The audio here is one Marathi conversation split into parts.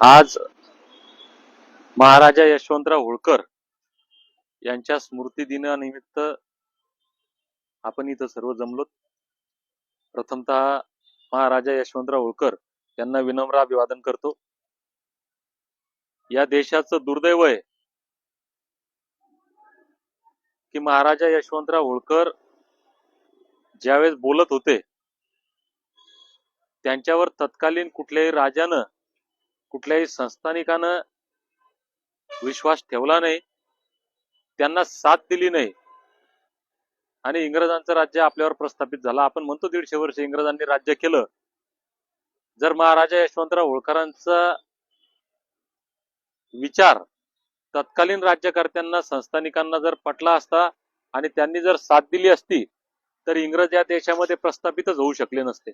आज महाराजा यशवंतराव होळकर यांच्या स्मृती दिनानिमित्त आपण इथं सर्व जमलो. प्रथमतः महाराजा यशवंतराव होळकर यांना विनम्र अभिवादन करतो. या देशाचं दुर्दैव आहे की महाराजा यशवंतराव होळकर ज्यावेळेस बोलत होते त्यांच्यावर तत्कालीन कुठल्याही राजानं कुठल्याही संस्थानिकानं विश्वास ठेवला नाही. त्यांना साथ दिली नाही. आणि इंग्रजांचं राज्य आपल्यावर प्रस्थापित झालं. आपण म्हणतो दीडशे वर्ष इंग्रजांनी राज्य केलं. जर महाराजा यशवंतराव होळकरांचा विचार तत्कालीन राज्यकर्त्यांना संस्थानिकांना जर पटला असता आणि त्यांनी जर साथ दिली असती तर इंग्रज या देशामध्ये प्रस्थापितच होऊ शकले नसते.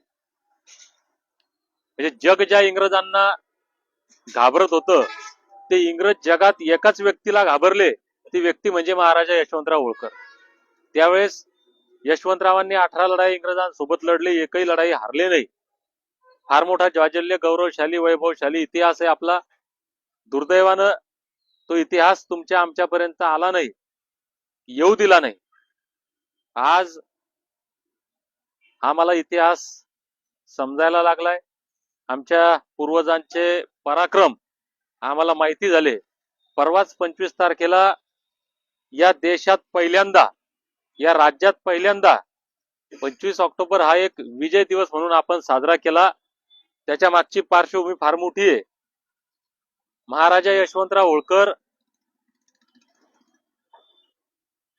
म्हणजे जग ज्या इंग्रजांना घाबरत होतं ते इंग्रज जगात एकाच व्यक्तीला घाबरले. ती व्यक्ती म्हणजे महाराजा यशवंतराव होळकर. त्यावेळेस यशवंतरावांनी अठरा लढाई इंग्रजांसोबत लढले एकही लढाई हारले नाही. फार मोठा ज्वाजल्य गौरवशाली वैभवशाली इतिहास आहे आपला. दुर्दैवानं तो इतिहास तुमच्या आमच्यापर्यंत आला नाही येऊ दिला नाही. आज आम्हाला इतिहास समजायला लागलाय. आमच्या पूर्वजांचे पराक्रम आम्हाला माहिती झाले. परवाच पंचवीस तारखेला या देशात पहिल्यांदा या राज्यात पहिल्यांदा पंचवीस ऑक्टोबर हा एक विजय दिवस म्हणून आपण साजरा केला. त्याच्या मागची पार्श्वभूमी फार मोठी आहे. महाराजा यशवंतराव होळकर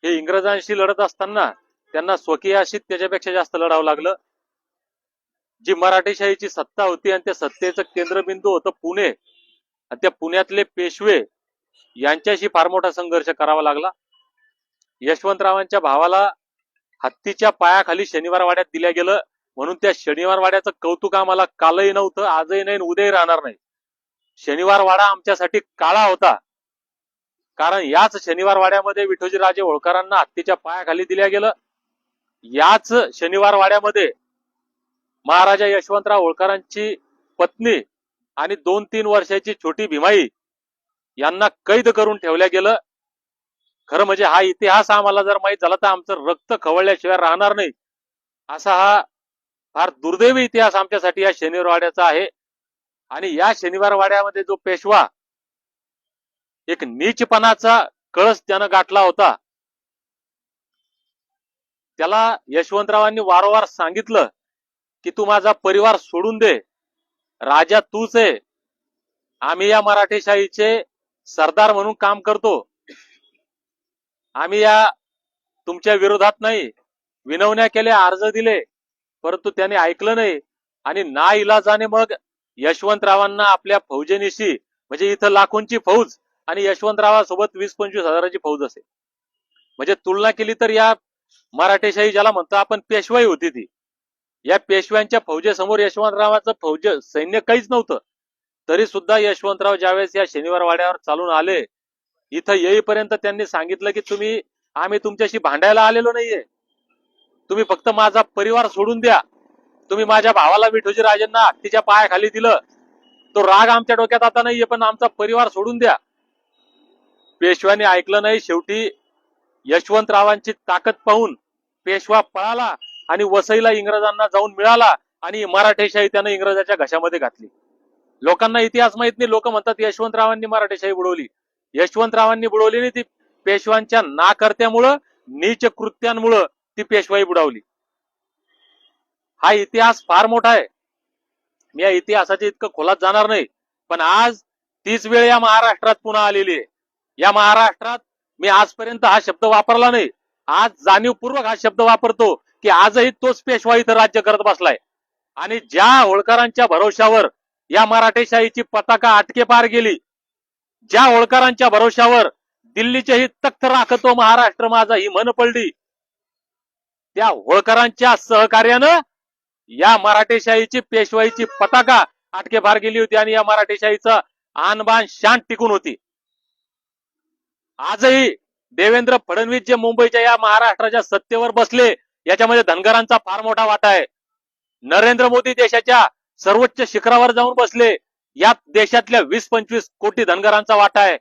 हे इंग्रजांशी लढत असताना त्यांना स्वकीयाशीत त्याच्यापेक्षा जास्त लढावं लागलं. जी मराठेशाहीची सत्ता होती आणि त्या सत्तेचं केंद्रबिंदू होतं पुणे. आणि त्या पुण्यातले पेशवे यांच्याशी फार मोठा संघर्ष करावा लागला. यशवंतरावांच्या भावाला हत्तीच्या पायाखाली शनिवार वाड्यात दिल्या गेलं म्हणून त्या शनिवारवाड्याचं कौतुक आम्हाला कालही नव्हतं आजही नाही उद्याही राहणार नाही. शनिवार वाडा आमच्यासाठी काळा होता. कारण याच शनिवार वाड्यामध्ये होळकरांना हत्तीच्या पायाखाली दिल्या गेलं. याच शनिवार वाड्यामध्ये महाराजा यशवंतराव होळकरांची पत्नी आणि दोन तीन वर्षाची छोटी भीमाई यांना कैद करून ठेवल्या गेलं. खरं म्हणजे हा इतिहास आम्हाला जर माहीत झाला तर आमचं रक्त खवळल्याशिवाय राहणार नाही. असा हा फार दुर्दैवी इतिहास आमच्यासाठी या शनिवार वाड्याचा आहे. आणि या शनिवार वाड्यामध्ये जो पेशवा एक नीचपणाचा कळस त्यानं गाठला होता. त्याला यशवंतरावांनी वारंवार सांगितलं की तू माझा परिवार सोडून दे. राजा तूच आहे. आम्ही या मराठेशाहीचे सरदार म्हणून काम करतो. आम्ही या तुमच्या विरोधात नाही. विनवण्या केल्या अर्ज दिले परंतु त्याने ऐकलं नाही आणि ना इलाजाने मग यशवंतरावांना आपल्या फौजेनिशी म्हणजे इथं लाखोंची फौज आणि यशवंतरावासोबत वीस पंचवीस हजाराची फौज असे म्हणजे तुलना केली तर या मराठेशाही ज्याला म्हणतो आपण पेशवाई होती ती. या पेशव्यांच्या फौजेसमोर यशवंतरावाचं फौज सैन्य काहीच नव्हतं. तरी सुद्धा यशवंतराव ज्यावेळेस या शनिवार वाड्यावर चालून आले इथं येईपर्यंत त्यांनी सांगितलं की तुम्ही आम्ही तुमच्याशी भांडायला आलेलो नाहीये. तुम्ही फक्त माझा परिवार सोडून द्या. तुम्ही माझ्या भावाला विठोजी राजेंना हत्तीच्या पायाखाली दिलं. तो राग आमच्या डोक्यात आता नाहीये पण आमचा परिवार सोडून द्या. पेशव्याने ऐकलं नाही शेवटी यशवंतरावांची ताकद पाहून पेशवा पळाला. आणि वसईला इंग्रजांना जाऊन मिळाला आणि मराठेशाही त्यानं इंग्रजाच्या घशामध्ये घातली. लोकांना इतिहास माहीत नाही. लोक म्हणतात यशवंतरावांनी मराठेशाही बुडवली. यशवंतरावांनी बुडवली नाही ती पेशव्यांच्या नाकर्त्यामुळं नीच कृत्यांमुळं ती पेशवाई बुडावली. हा इतिहास फार मोठा आहे. मी या इतिहासाच्या इतकं खोलात जाणार नाही. पण आज तीच वेळ या महाराष्ट्रात पुन्हा आलेली आहे. या महाराष्ट्रात मी आजपर्यंत हा शब्द वापरला नाही. आज जाणीवपूर्वक हा शब्द वापरतो. की आजही तोच पेशवा इथं राज्य करत बसलाय. आणि ज्या होळकरांच्या भरोशावर या मराठेशाहीची पताका आटके पार गेली ज्या होळकरांच्या भरोशावर दिल्लीचे ही तख्त राखतो महाराष्ट्र माझा ही मन पडली त्या होळकरांच्या सहकार्यानं या मराठेशाहीची पेशवाईची पताका आटके पार गेली होती आणि या मराठेशाहीचं आणबाण शान टिकून होती. आजही देवेंद्र फडणवीस जे मुंबईच्या या महाराष्ट्राच्या सत्तेवर बसले याच्यामध्ये धनगरांचा फार मोठा वाटा आहे. नरेंद्र मोदी देशाच्या सर्वोच्च शिखरावर जाऊन बसले. यात देशातल्या वीस पंचवीस कोटी धनगरांचा वाटा आहे.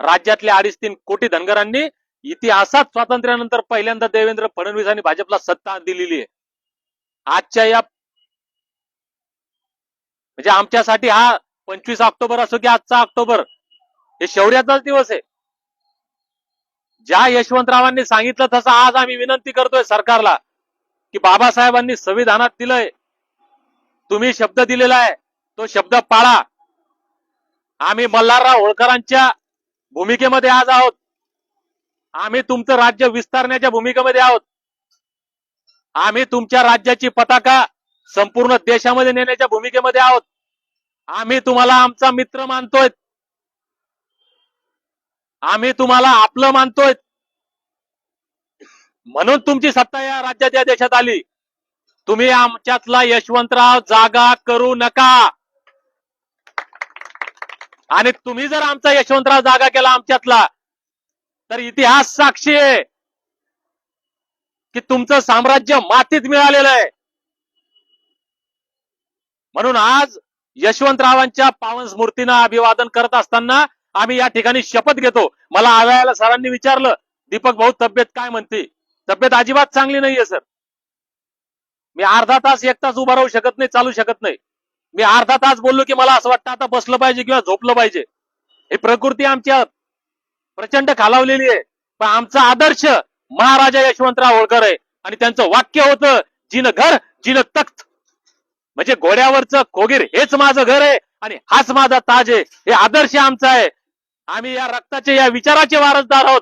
राज्यातल्या अडीच तीन कोटी धनगरांनी इतिहासात स्वातंत्र्यानंतर पहिल्यांदा देवेंद्र फडणवीस आणि भाजपला सत्ता दिलेली आहे. आजच्या या म्हणजे आमच्यासाठी हा पंचवीस ऑक्टोबर असो की आजचा ऑक्टोबर हे शौर्याचाच दिवस आहे. ज्या यशवंतरावांनी सांगितलं तसं आज आम्ही विनंती करतोय सरकारला की बाबासाहेबांनी संविधानात दिलंय. तुम्ही शब्द दिलेला आहे तो शब्द पाळा. आम्ही मल्हारराव होळकरांच्या भूमिकेमध्ये आज आहोत. आम्ही तुमचं राज्य विस्तारण्याच्या भूमिकेमध्ये आहोत. आम्ही तुमच्या राज्याची पताका संपूर्ण देशामध्ये नेण्याच्या भूमिकेमध्ये आहोत. आम्ही तुम्हाला आमचा मित्र मानतोय. आम्ही तुम्हाला आपलं मानतोय. म्हणून तुमची सत्ता या राज्यात या देशात आली. तुम्ही आमच्यातला यशवंतराव जागा करू नका. आणि तुम्ही जर आमचा यशवंतराव जागा केला आमच्यातला तर इतिहास साक्षी आहे की तुमचं साम्राज्य मातीत मिळालेलं आहे. म्हणून आज यशवंतरावांच्या पावन स्मृतीनं अभिवादन करत असताना आम्ही या ठिकाणी शपथ घेतो. मला आव्याला सरांनी विचारलं दीपक भाऊ तब्येत काय म्हणते? तब्येत अजिबात चांगली नाहीये सर. मी अर्धा तास एक तास उभा राहू शकत नाही चालू शकत नाही. मी अर्धा तास बोललो की मला असं वाटतं आता बसलं पाहिजे किंवा झोपलं पाहिजे. ही प्रकृती आमच्या प्रचंड खालावलेली आहे. पण आमचा आदर्श महाराजा यशवंतराव होळकर आहे. आणि त्यांचं वाक्य होतं जिन घर जिन तख्त. म्हणजे घोड्यावरचं खोगीर हेच माझं घर आहे आणि हाच माझा ताज आहे. हे आदर्श आमचा आहे. आम्ही या रक्ताचे या विचाराचे वारसदार आहोत.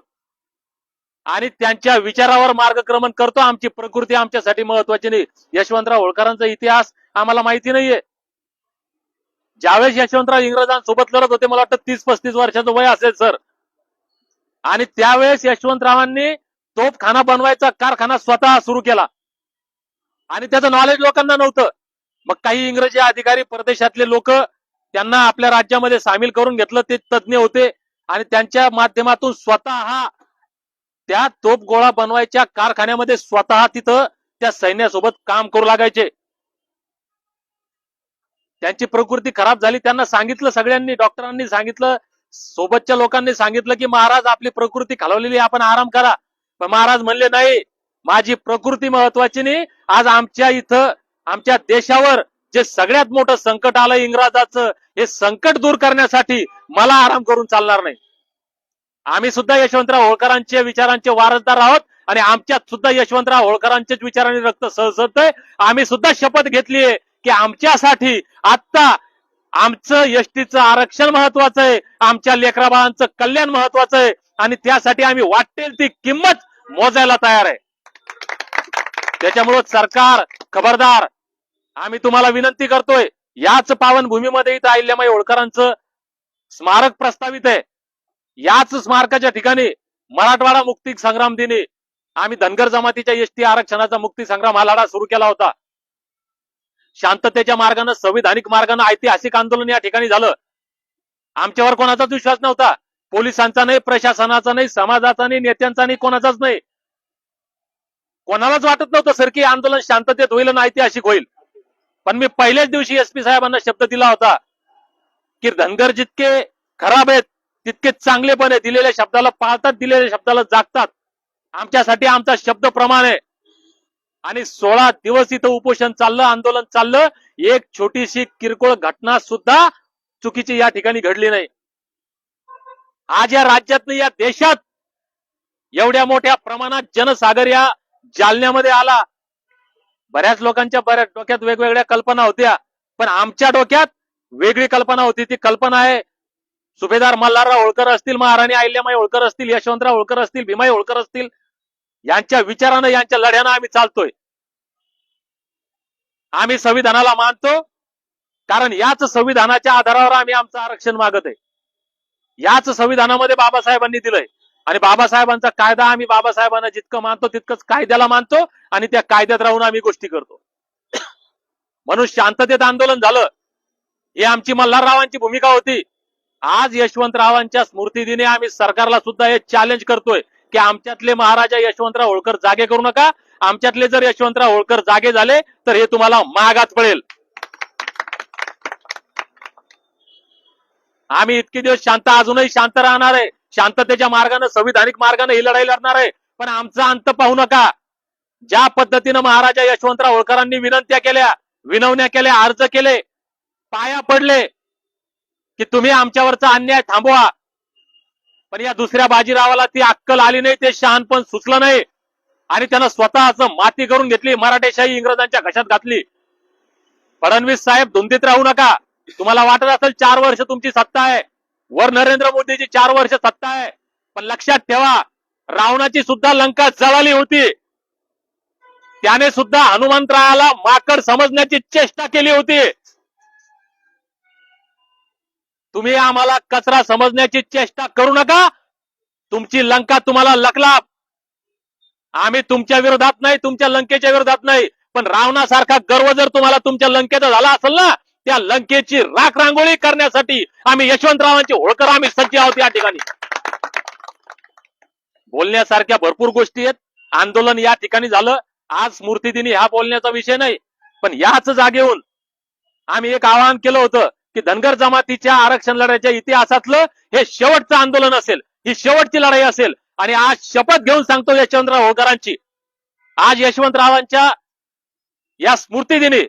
आणि त्यांच्या विचारावर मार्गक्रमण करतो. आमची प्रकृती आमच्यासाठी महत्वाची नाही. यशवंतराव होळकरांचा इतिहास आम्हाला माहिती नाहीये. ज्यावेळेस यशवंतराव इंग्रजांसोबत लढत होते मला वाटतं तीस पस्तीस वर्षाचं वय असेल सर. आणि त्यावेळेस यशवंतरावांनी तोफखाना बनवायचा कारखाना स्वतः सुरू केला. आणि त्याचं नॉलेज लोकांना नव्हतं. मग काही इंग्रजी अधिकारी परदेशातले लोक त्यांना आपल्या राज्यामध्ये सामील करून घेतलं ते तज्ज्ञ होते. आणि त्यांच्या माध्यमातून स्वतः त्या तोप गोळा बनवायच्या कारखान्यामध्ये स्वतः तिथं त्या सैन्यासोबत काम करू लागायचे. त्यांची प्रकृती खराब झाली. त्यांना सांगितलं सगळ्यांनी डॉक्टरांनी सांगितलं सोबतच्या लोकांनी सांगितलं की महाराज आपली प्रकृती खालवलेली आपण आराम करा. पण महाराज म्हणले नाही माझी प्रकृती महत्वाची नाही. आज आमच्या इथं आमच्या देशावर जे सगळ्यात मोठं संकट आलं इंग्रजाचं हे संकट दूर करण्यासाठी मला आराम करून चालणार नाही. आम्ही सुद्धा यशवंतराव होळकरांचे विचारांचे वारसदार आहोत आणि आमच्यात सुद्धा यशवंतराव होळकरांच्याच विचारांनी रक्त सहसतय आम्ही सुद्धा शपथ घेतलीये की आमच्यासाठी आत्ता आमचं एसटीचं आरक्षण महत्वाचं आहे आमच्या लेकराबाळांचं कल्याण महत्वाचं आहे आणि त्यासाठी आम्ही वाटेल ती किंमत मोजायला तयार आहे. त्याच्यामुळं सरकार खबरदार आम्ही तुम्हाला विनंती करतोय याच पावनभूमीमध्ये इथं अहिल्यामाई होळकरांचं स्मारक प्रस्तावित आहे. याच स्मारकाच्या ठिकाणी मराठवाडा मुक्ती संग्राम दिनी आम्ही धनगर जमातीच्या एसटी आरक्षणाचा मुक्ती संग्राम हा लढा सुरू केला होता. शांततेच्या मार्गानं संविधानिक मार्गानं ऐतिहासिक आंदोलन या ठिकाणी झालं. आमच्यावर कोणाचाच विश्वास नव्हता. पोलिसांचा नाही प्रशासनाचा नाही समाजाचा नाही नेत्यांचा नाही कोणाचाच नाही. कोणालाच वाटत नव्हतं सर की आंदोलन शांततेत होईल आणि ऐतिहासिक होईल. पण मी पहिल्याच दिवशी एसपी साहेबांना शब्द दिला होता की धनगर जितके खराब आहेत तितके चांगले पण आहे दिलेल्या शब्दाला पाळतात दिलेल्या शब्दाला जागतात. आमच्यासाठी आमचा शब्द प्रमाण आहे. आणि सोळा दिवस इथं उपोषण चाललं आंदोलन चाललं एक छोटीशी किरकोळ घटना सुद्धा चुकीची या ठिकाणी घडली नाही. आज या राज्यात या देशात एवढ्या मोठ्या प्रमाणात जनसागर या जालन्यामध्ये आला. बऱ्याच लोकांच्या बऱ्याच डोक्यात वेगवेगळ्या कल्पना होत्या पण आमच्या डोक्यात वेगळी कल्पना होती. ती कल्पना आहे सुभेदार मल्हारराव होळकर असतील महाराणी अहिल्यामाई होळकर असतील यशवंतराव होळकर असतील भीमाई होळकर असतील यांच्या विचारानं यांच्या लढ्यानं आम्ही चालतोय. आम्ही संविधानाला मानतो कारण याच संविधानाच्या आधारावर आम्ही आमचं आरक्षण मागत आहे. याच संविधानामध्ये बाबासाहेबांनी दिलंय. आणि बाबासाहेबांचा कायदा आम्ही बाबासाहेबांना जितकं मानतो तितकंच कायद्याला मानतो आणि त्या कायद्यात राहून आम्ही गोष्टी करतो. म्हणून शांततेत आंदोलन झालं. ही आमची मल्हाररावांची भूमिका होती. आज यशवंतरावांच्या स्मृतीदिनी आम्ही सरकारला सुद्धा हे चॅलेंज करतोय की आमच्यातले महाराजा यशवंतराव होळकर जागे करू नका. आमच्यातले जर यशवंतराव होळकर जागे झाले तर हे तुम्हाला मागात पडेल. आम्ही इतके दिवस शांत अजूनही शांत राहणार आहे. शांततेच्या मार्गाने संविधानिक मार्गाने ही लढाई लढणार आहे. पण आमचा अंत पाहू नका. ज्या पद्धतीनं महाराजा यशवंतराव होळकरांनी विनंत्या केल्या विनवण्या केल्या अर्ज केले पाया पडले की तुम्ही आमच्यावरचा अन्याय थांबवा. पण या दुसऱ्या बाजीरावाला ती अक्कल आली नाही ते शहाणपण सुचलं नाही. आणि त्यानं स्वतःच माती करून घेतली मराठेशाही इंग्रजांच्या घशात घातली. फडणवीस साहेब धुंदीत राहू नका. तुम्हाला वाटत असेल चार वर्ष तुमची सत्ता आहे. वर नरेंद्र मोदीची चार वर्ष सत्ता आहे. पण लक्षात ठेवा रावणाची सुद्धा लंका जळाली होती. त्याने सुद्धा हनुमंतरायाला माकड समजण्याची चेष्टा केली होती. तुम्ही आम्हाला कचरा समजण्याची चेष्टा करू नका. तुमची लंका तुम्हाला लकला आम्ही तुमच्या विरोधात नाही तुमच्या लंकेच्या विरोधात नाही. पण रावणासारखा गर्व जर तुम्हाला तुमच्या लंकेचा झाला असेल ना त्या लंकेची राख रांगोळी करण्यासाठी आम्ही यशवंतरावांचे होळकर आम्ही सज्ज आहोत या ठिकाणी. बोलण्यासारख्या भरपूर गोष्टी आहेत. आंदोलन या ठिकाणी झालं. आज स्मृतिदिनी हा बोलण्याचा विषय नाही पण याच जागेहून आम्ही एक आवाहन केलं होतं की धनगर जमातीच्या आरक्षण लढ्याच्या इतिहासातलं हे शेवटचं आंदोलन असेल ही शेवटची लढाई असेल. आणि आज शपथ घेऊन सांगतो यशवंतराव होळकरांची. आज यशवंतरावांच्या या स्मृतिदिनी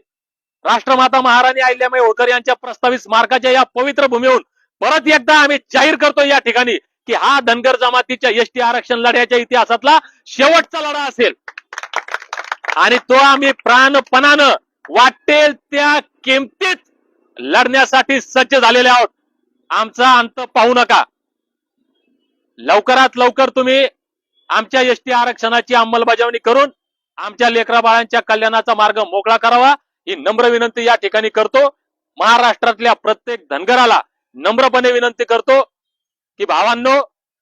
राष्ट्रमाता महाराणी अहिल्याबाई होळकर यांच्या प्रस्तावित स्मारकाच्या या पवित्र भूमीहून परत एकदा आम्ही जाहीर करतो या ठिकाणी की हा धनगर जमातीच्या एसटी आरक्षण लढ्याच्या इतिहासातला शेवटचा लढा असेल. आणि तो आम्ही प्राणपणानं वाटेल त्या किमतीत लढण्यासाठी सज्ज झालेले आहोत. आमचा अंत पाहू नका. लवकरात लवकर तुम्ही आमच्या एसटी आरक्षणाची अंमलबजावणी करून आमच्या लेकराबाळांच्या कल्याणाचा मार्ग मोकळा करावा. ही नम्र विनंती या ठिकाणी करतो. महाराष्ट्रातल्या प्रत्येक धनगराला नम्रपणे विनंती करतो की भावांनो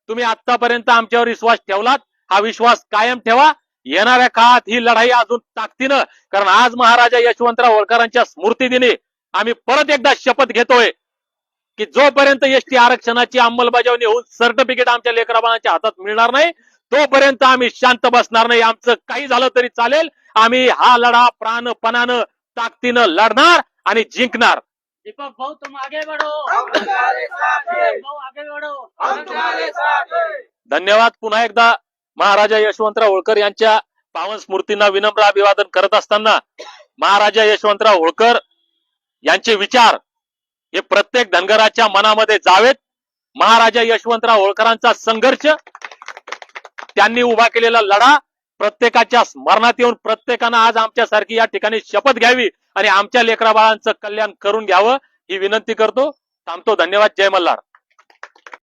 तुम्ही आतापर्यंत आमच्यावर विश्वास ठेवलात. हा विश्वास कायम ठेवा. येणाऱ्या काळात ही लढाई अजून ताकदीनं कारण आज महाराजा यशवंतराव होळकरांच्या स्मृतिदिनी आम्ही परत एकदा शपथ घेतोय की जोपर्यंत एसटी आरक्षणाची अंमलबजावणी होऊन सर्टिफिकेट आमच्या लेकराबाळांच्या हातात मिळणार नाही तोपर्यंत आम्ही शांत बसणार नाही. आमचं काही झालं तरी चालेल. आम्ही हा लढा प्राणपणानं ताकदीनं लढणार आणि जिंकणार. दीपक भाऊ तुम आगे बढ़ो. हम तुम्हारे साथ हैं. भाऊ आगे बढ़ो. हम तुम्हारे साथ हैं. धन्यवाद पुन्हा एकदा महाराजा यशवंतराव होळकर यांच्या पावन स्मृतींना विनम्र अभिवादन करत असताना महाराजा यशवंतराव होळकर यांचे विचार हे प्रत्येक धनगराच्या मनामध्ये जावेत. महाराजा यशवंतराव होळकरांचा संघर्ष त्यांनी उभा केलेला लढा प्रत्येकाच्या स्मरणात येऊन प्रत्येकानं आज आमच्यासारखी या ठिकाणी शपथ घ्यावी आणि आमच्या लेकराबाळांचं कल्याण करून घ्यावं ही विनंती करतो. थांबतो. धन्यवाद. जय मल्हार.